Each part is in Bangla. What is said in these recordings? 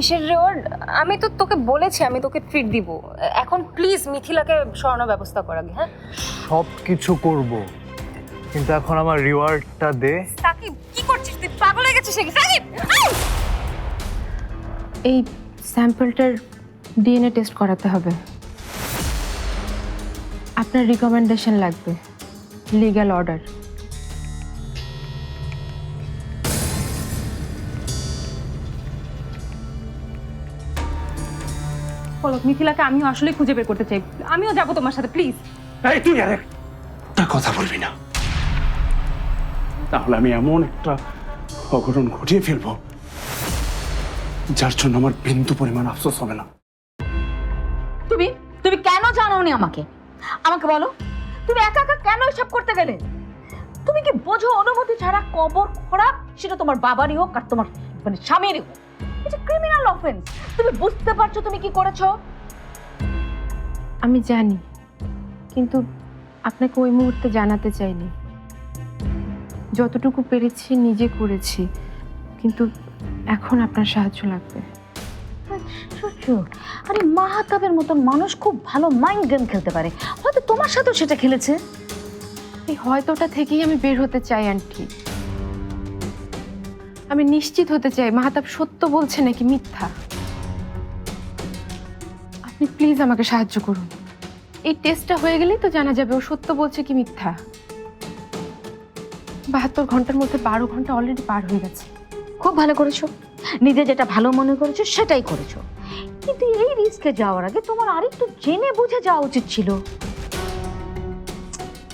কিসের রেওয়ার্ড আমি তো তোকে বলেছি আমি তোকে ট্রিট দিব। এখন প্লিজ মিথিলাকে সরানোর ব্যবস্থা কর আগে হ্যাঁ? সব কিছু করব কিন্তু এখন আমার রিওয়ার্ডটা দে। সাকিব কি করছিস? তুই পাগল হয়ে গেছিস নাকি? সাকিব! এই স্যাম্পলটার ডিএনএ টেস্ট করাতে হবে। আপনার রিকমেন্ডেশন লাগবে লিগ্যাল অর্ডার পলক মিথিলাকে আমিও আসলে খুঁজে বের করতে চাই। আমিও যাব তোমার সাথে প্লিজ এই তুই আরে কথা বলবি না। তাহলে আমি এমন একটা অঘটন ঘটিয়ে ফেলব যার জন্য আমার বিন্দু পরিমাণ আফসোস হবে না। তুমি তুমি কেন জানোনি আমাকে? আমাকে বলো তুমি একা একা কেন এসব করতে গেলে? তুমি কি বোঝো অনুমতি ছাড়া কবর খোঁড়া? সেটা তোমার বাবারই হোক আর তোমার মানে স্বামীরই হোক। এটা ক্রিমিনাল অফেন্স তুমি বুঝতে পারছ তুমি কি করেছ? আমি জানি কিন্তু আপনাকে ওই মুহূর্তে জানাতে চাইনি। যতটুকু পেরেছি নিজে করেছি কিন্তু এখন আপনার সাহায্য লাগবে। আশ্চর্য আরে মাহাতাবের মতন মানুষ খুব ভালো মাইন্ড গেম খেলতে পারে। হয়তো তোমার সাথেও সেটা খেলেছে। এই হয়তোটা থেকেই আমি বের হতে চাই আন্টি। আমি নিশ্চিত হতে চাই মাহাতাব সত্য বলছে নাকি মিথ্যা। আপনি প্লিজ আমাকে সাহায্য করুন। এই টেস্টটা হয়ে গেলেই তো জানা যাবে ও সত্য বলছে কি মিথ্যা। বাহাত্তর ঘণ্টার মধ্যে বারো ঘণ্টা অলরেডি পার হয়ে গেছে। খুব ভালো করেছ। নিজে যেটা ভালো মনে করেছ, সেটাই করেছ। কিন্তু এই রিস্কে যাওয়ার আগে তোমার আরেকটু জেনে বুঝে যাওয়া উচিত ছিল।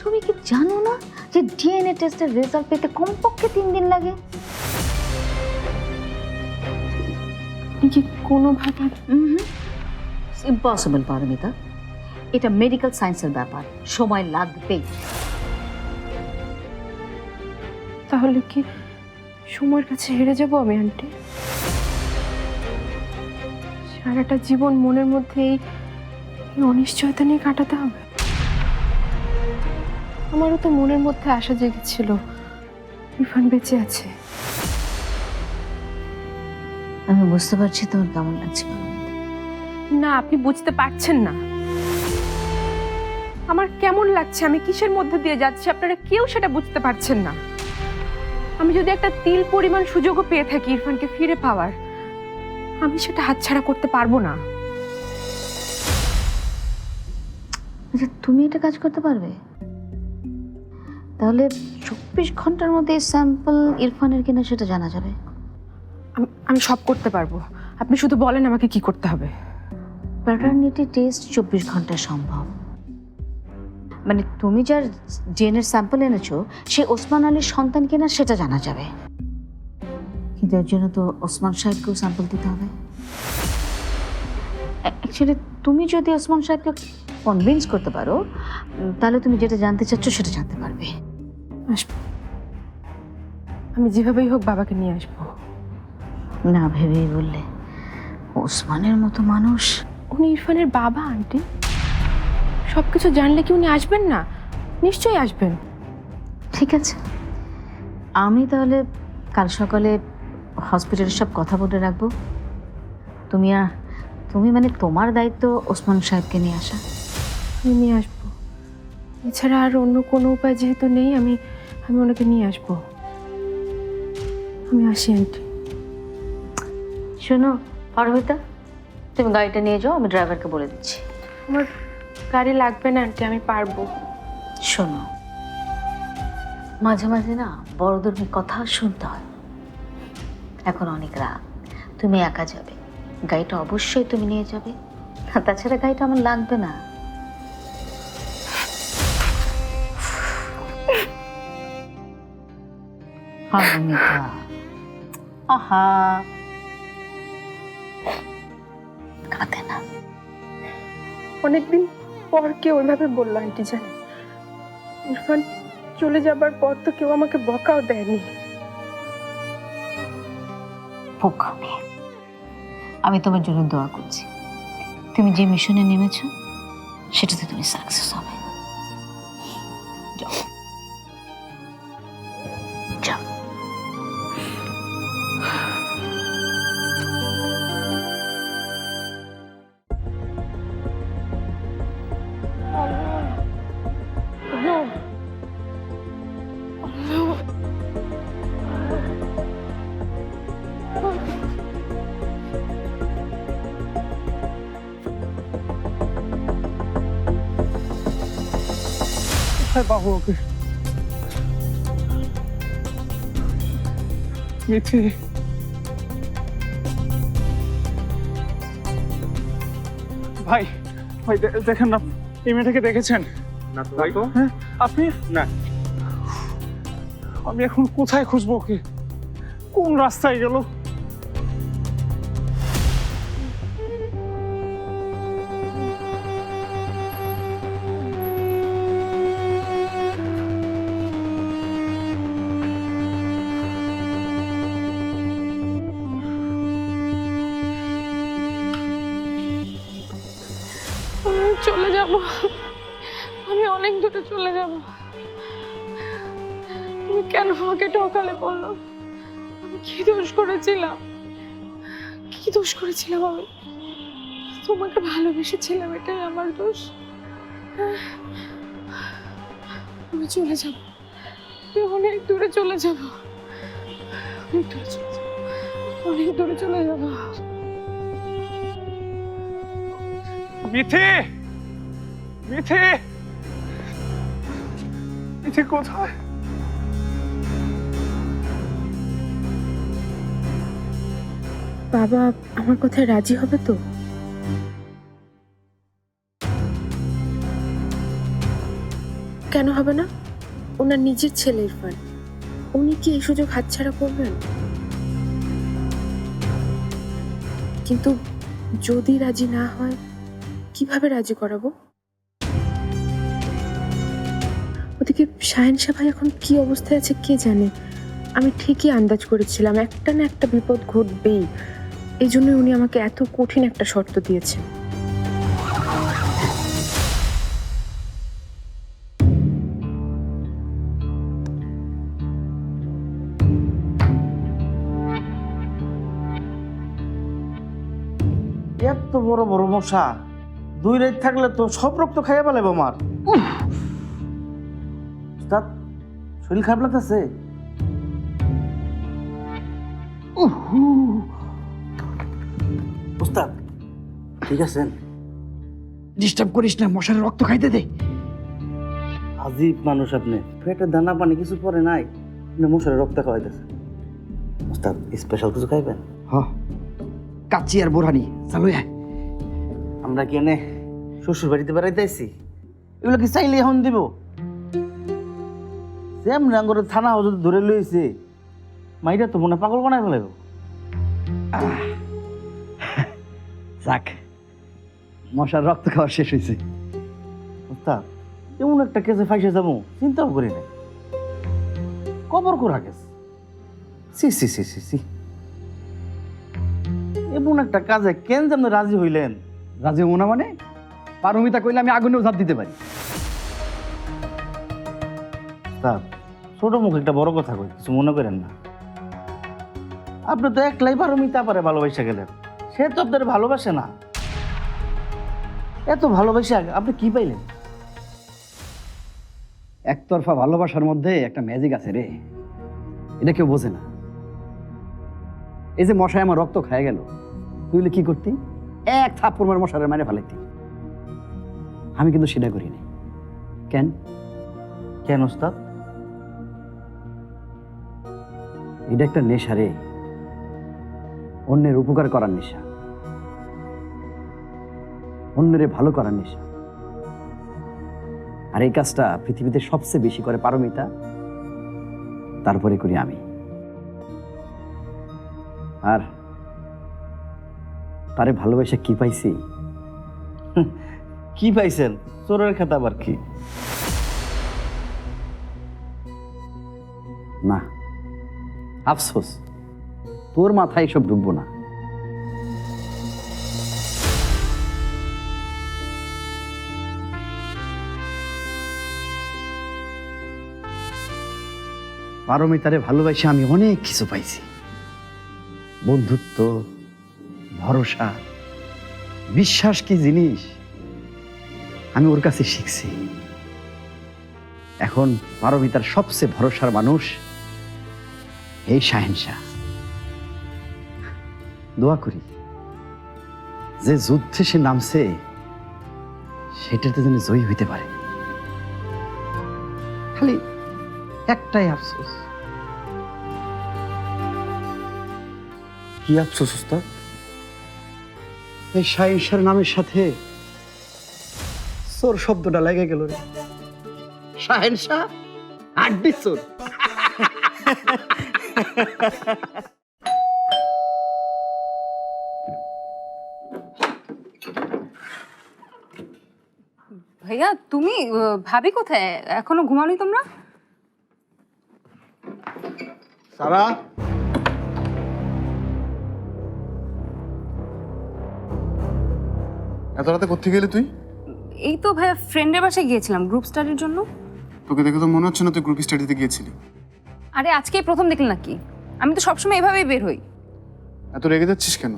তুমি কি জানো না যে ডিএনএ টেস্টের রেজাল্ট পেতে কমপক্ষে তিন দিন লাগে? কি কোনোভাবে ইম্পসিবল পারমিতা এটা মেডিকেল সায়েন্সের ব্যাপার। সময় লাগবেই। তাহলে কি সময়ের কাছে হেরে যাব আমি, আন্টি? সারাটা জীবন মনের মধ্যে এই অনিশ্চয়তা নিয়ে কাটাতে হবে। আমারও তো মনের মধ্যে আশা জেগেছিল। ইরফান বেঁচে আছে। আমি বুঝতে পারছি তোমার কেমন লাগছে। না আপনি বুঝতে পারছেন না। আমার কেমন লাগছে? আমি কিসের মধ্যে দিয়ে যাচ্ছি? আপনারা কেউ সেটা বুঝতে পারছেন না। আমি যদি একটা তিল পরিমাণ সুযোগও পেয়ে থাকি ইরফানকে ফিরে পাওয়ার আমি সেটা হাতছাড়া করতে পারব না। আচ্ছা তুমি এটা কাজ করতে পারবে? তাহলে চব্বিশ ঘণ্টার মধ্যে স্যাম্পল ইরফানের কিনা সেটা জানা যাবে। আমি আমি সব করতে পারব। আপনি শুধু বলেন আমাকে কি করতে হবে। প্যাটার্নিটি টেস্ট চব্বিশ ঘণ্টা সম্ভব। মানে তুমি যার জেনের স্যাম্পল এনেছো সে ওসমান আলীর সন্তান কিনা সেটা জানা যাবে। কিন্তু এর জন্য তো ওসমান সাহেবকেও স্যাম্পল দিতে হবে। অ্যাকচুয়ালি তুমি যদি ওসমান সাহেবকে কনভিন্স করতে পারো উম, তাহলে তুমি যেটা জানতে চাচ্ছ সেটা জানতে পারবে। আসব। আমি যেভাবেই হোক বাবাকে নিয়ে আসব। না ভেবেই বললে। ওসমানের মতো মানুষ। উনি ইরফানের বাবা আন্টি। সব কিছু জানলে কি উনি আসবেন না? নিশ্চয়ই আসবেন। ঠিক আছে। আমি তাহলে কাল সকালে হসপিটালের সব কথা বলে রাখব। তুমি আ- তুমি মানে তোমার দায়িত্ব ওসমান সাহেবকে নিয়ে আসা। আমি নিয়ে আসব। এছাড়া আর অন্য কোনো উপায় যেহেতু নেই আমি আমি ওনাকে নিয়ে আসব। আমি আসি আন্টি। শোনো অরবিতা তুমি গাড়িটা নিয়ে যাও আমি ড্রাইভারকে বলে দিচ্ছি। আমার গাড়ি লাগবে না আন্টি আমি পারব। শোনো মাঝে মাঝে না বড়দের কথা শুনতে হয়। এখন অনেক রাত তুমি একা যাবে। গাড়িটা অবশ্যই তুমি নিয়ে যাবে। আর তাছাড়া গাড়িটা আমার লাগবে না। আহা অনেকদিন পর কেউ ওইভাবে বলল, আন্টি জানে, ইরফান চলে যাবার পর তো কেউ আমাকে বকাও দেয়নি। আমি তোমার জন্য দোয়া করছি তুমি যে মিশনে নেমেছো, সেটাতে তুমি সাকসেস হবে ওকে? মিথি ভাই ভাই দেখেন না এই মেয়েটাকে দেখেছেন? না তো ভাই হ্যাঁ আপনি? না। আমি এখন কোথায় খুঁজবো ওকে? কোন রাস্তায় গেল? দূরে চলে যাব। তুমি কেন আমাকে ঠকালে বলল আমি কি দোষ করেছিলাম? কি দোষ করেছিলাম আমি? তোমাকে ভালোবেসেছিলাম, এটাই আমার দোষ। আমি চলে যাব। আমি অনেক দূরে চলে যাব। অনেক দূরে চলে যাব। অনেক দূরে চলে যাব। মিথি! মিথি! মিথি কোথায় বাবা, আমার কথায় রাজি হবে তো? কেন হবে না? ওনার নিজের ছেলে ইরফান উনি কি এই সুযোগ হাতছাড়া করবেন? কিন্তু যদি রাজি না হয়, কীভাবে রাজি করাবো? ওদিকে শাহেন ভাই এখন কি অবস্থায় আছে কে জানে? আমি ঠিকই আন্দাজ করেছিলাম একটা না একটা বিপদ ঘটবেই। এই জন্য উনি আমাকে এত কঠিন একটা শর্ত দিয়েছেন। এত বড় বড় মশা। দুই রাত থাকলে তো সব রক্ত খাইয়া পেলাম আমার। উস্তাদ শরীর খারাপ লাগতেছে? উস্তাদ ঠিক আছেন? ডিস্টার্ব করিস না মশার রক্ত খাইতে দে। আজীব মানুষ আপনি। পেটে দানা পানি কিছু পরে নাই মশার রক্ত খাওয়াইতেছে উস্তাদ স্পেশাল কিছু খাইবেন? হ। কাচ্চি আর বোরহানি চালু আমরা কি এনে শ্বশুর বাড়িতে বেড়াইতে এগুলো কি চাইলে এখন দিব? যেমন আঙ্গরে থানা যদি ধরে লইছে। মাইরা তো মনে পাগল বানাই ফেলাইব। যাক মশার রক্ত খাওয়া শেষ হয়েছে ওস্তাদ এমন একটা কেসে ফাইসে যাব চিন্তাও করি নাই। কবর করা case C C C C C. এমন একটা কাজে কেন যেন রাজি হইলেন? রাজি হব না মানে? পারমিতা কইলে আমি আগুনেও ঝাঁপ দিতে পারি। ছোট মুখ একটা বড় কথা কই কিছু মনে করেন না। আপনি তো একলাই পারো মিতা পারে ভালোবাসা গেলেন। সে তো আপনার ভালোবাসে না। এত ভালোবাসা আপনি কি পাইলেন? একতরফা ভালোবাসার মধ্যে একটা ম্যাজিক আছে রে। এটা কেউ বোঝে না। এই যে মশায় আমার রক্ত খায় গেল তুইলে কি করতি? এক থাপ্পড় মার মশারে মারে ফেলাইতি। আমি কিন্তু সেটা করিনি। কেন? কেন ওস্তাদ? এটা একটা নেশা রে। অন্যের উপকার করার নেশা। অন্যের ভালো করার নেশা। আর এই কাজটা পৃথিবীতে সবচেয়ে বেশি করে পারমিতা তারপরে করি আমি। আর তারে ভালোবাসা কি পাইছি? কি পাইছেন? চোরের খাতা আবার কি। না। আফসোস, তোর মাথায় এসব ঢুকবো না। পারমিতারে ভালোবাসে আমি অনেক কিছু পাইছি। বন্ধুত্ব, ভরসা, বিশ্বাস কি জিনিস? আমি ওর কাছে শিখছি। এখন পারমিতার সবচেয়ে ভরসার মানুষ এই শাহেনশাহ। দোয়া করি যে যুদ্ধে সে নামছে সেটাতে যেন জয়ী হইতে পারে। খালি একটাই আফসোস। কি আফসোস ওস্তাদ এই শাহিনশার নামের সাথে চোর শব্দটা লেগে গেল রে। শাহেন শাহ আড্ডি চোর। ভাইয়া তুমি ভাবি কোথায়? এখনও ঘুমানোই তোমরা? সারা? এত রাতে কোথেকে গেলি তুই? এই তো ভাইয়া ফ্রেন্ডের বাসায় গিয়েছিলাম গ্রুপ স্টাডির জন্য। তোকে দেখে তো মনে হচ্ছে না তুই গ্রুপ স্টাডিতে গিয়েছিলি। আরে আজকেই প্রথম দেখলে নাকি? আমি তো সবসময় এভাবেই বের হই। এত রেগে যাচ্ছিস কেন?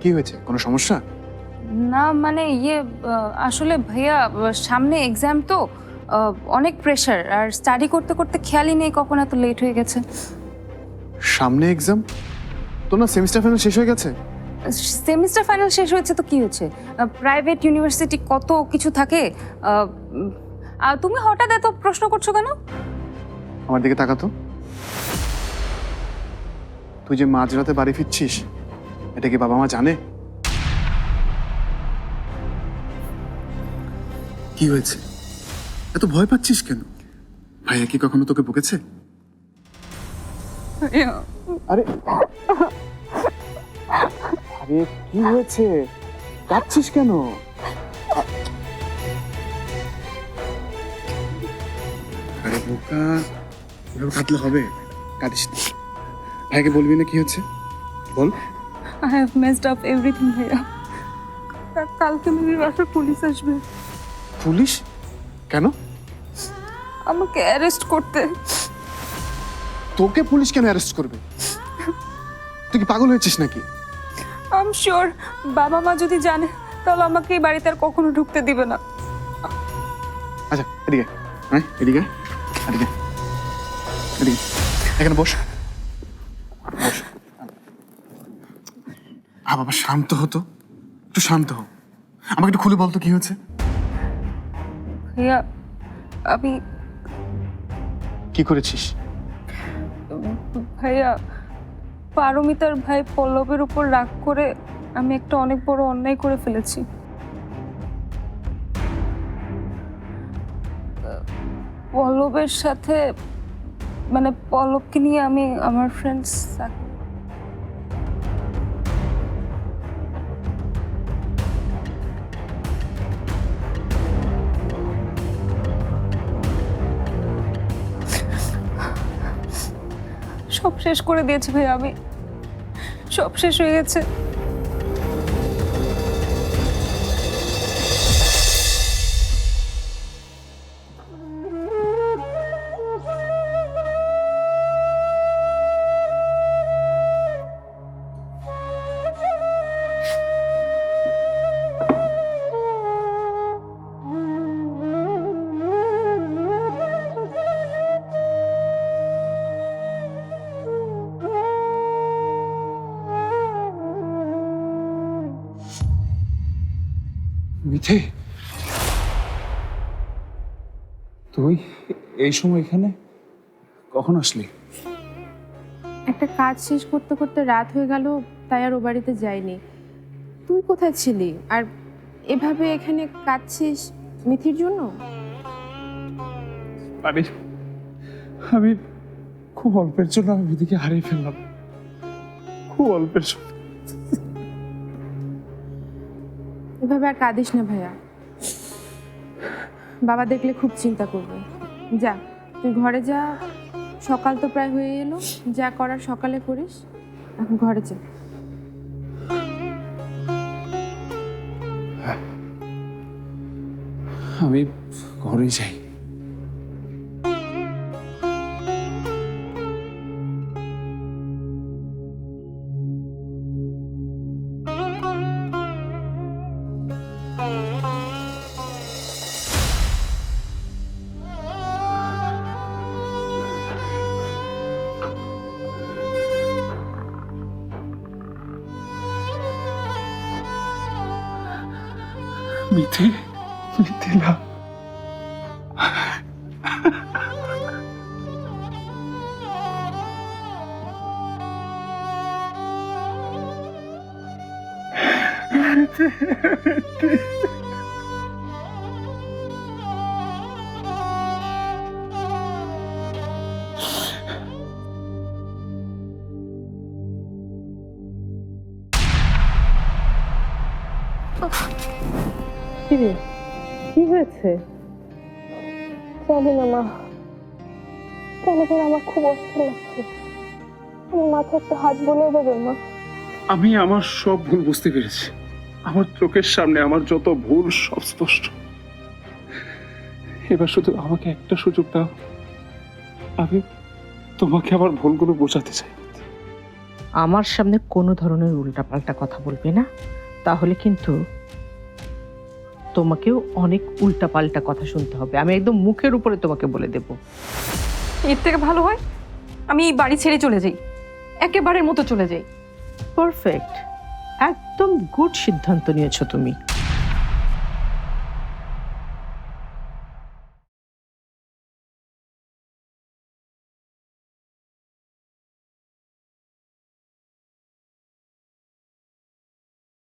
কি হয়েছে? কোনো সমস্যা? না মানে ইয়ে আসলে ভাইয়া সামনে এক্সাম তো অনেক প্রেশার আর স্টাডি করতে করতে খেয়ালই নেই কখন এত লেট হয়ে গেছে। সামনে এক্সাম তোর না সেমিস্টার ফাইনাল শেষ হয়ে গেছে? সেমিস্টার ফাইনাল শেষ হয়েছে তো কি হয়েছে প্রাইভেট ইউনিভার্সিটি কত কিছু থাকে? আর তুমি হঠাৎ এত প্রশ্ন করছ কেন? আমার দিকে তাকাতো। তুই যে মাঝরাতে বাড়ি ফিরছিস এটা কি বাবা মা জানে? কি হয়েছে? এত ভয় পাচ্ছিস কেন? ভাইয়া কি কখনো তোকে বকেছে? আরে আরে কি হয়েছে? কাঁদছিস কেন? আরে বোকা। এভাবে কাঁদলে হবে? কাঁদিস না। ভাইকে বলবি না কি হচ্ছে? বল। I have messed up everything ভাইয়া। কালকে মেরে বাসায় পুলিশ আসবে। পুলিশ? কেন? আমাকে অ্যারেস্ট করতে। তোকে পুলিশ কেন অ্যারেস্ট করবে? তুই কি পাগল হয়েছিস নাকি? আই এম শিওর বাবা মা যদি জানে তাহলে আমাকে এই বাড়িতে আর কখনো ঢুকতে দিবে না। আচ্ছা এদিকে হ্যাঁ এদিকে এদিকে এদিকে এখানে বস। বাবা শান্ত হতো একটু শান্ত হো আমাকে একটু খুলে বলতো কি হয়েছে? ভাইয়া আমি কি করেছিস? ভাইয়া পারমিতার ভাই পল্লবের উপর রাগ করে আমি একটা অনেক বড় অন্যায় করে ফেলেছি। পল্লবের সাথে মানে পলককে নিয়ে আমি আমার ফ্রেন্ডস সব শেষ করে দিয়েছি ভাই, আমি সব শেষ হয়ে গেছে। তুই এই সময় এখানে? কখন আসলি? একটা কাজ শেষ করতে করতে রাত হয়ে গেল তাই আর ও বাড়িতে যাইনি তুই কোথায় ছিলি? আর এভাবে এখানে কাজ শেষ মিথির জন্য? আরে আমি খুব অল্পের জন্য আমি মিথিকে হারিয়ে ফেললাম। খুব অল্পের জন্য। এভাবে আর কাঁদিস না ভাইয়া। বাবা দেখলে খুব চিন্তা করবে। যা, তুই ঘরে যা, সকাল তো প্রায় হয়ে এলো, যা করার সকালে করিস, এখন ঘরে যা আমি ঘরে যাই। 밑에 밑에 나 어. মিথিলা কি হয়েছে? জানি না মা। কেন করে আমার খুব অস্থির লাগছে। আমার মাথায় একটু হাত বলে দেবে মা। আমি আমার সব ভুল বুঝতে পেরেছি। আমার চোখের সামনে আমার যত ভুল সব স্পষ্ট। এবার শুধু আমাকে একটা সুযোগ দাও। আমি তোমাকে আমার ভুলগুলো বোঝাতে চাই। আমার সামনে কোনো ধরনের উল্টাপাল্টা কথা বলবে না। তাহলে কিন্তু তোমাকেও অনেক উল্টাপাল্টা কথা শুনতে হবে। আমি একদম মুখের উপরে তোমাকে বলে দেব। এর থেকে ভালো হয়? আমি এই বাড়ি ছেড়ে চলে যাই। একেবারের মতো চলে যাই। পারফেক্ট। একদম গুড সিদ্ধান্ত নিয়েছো তুমি।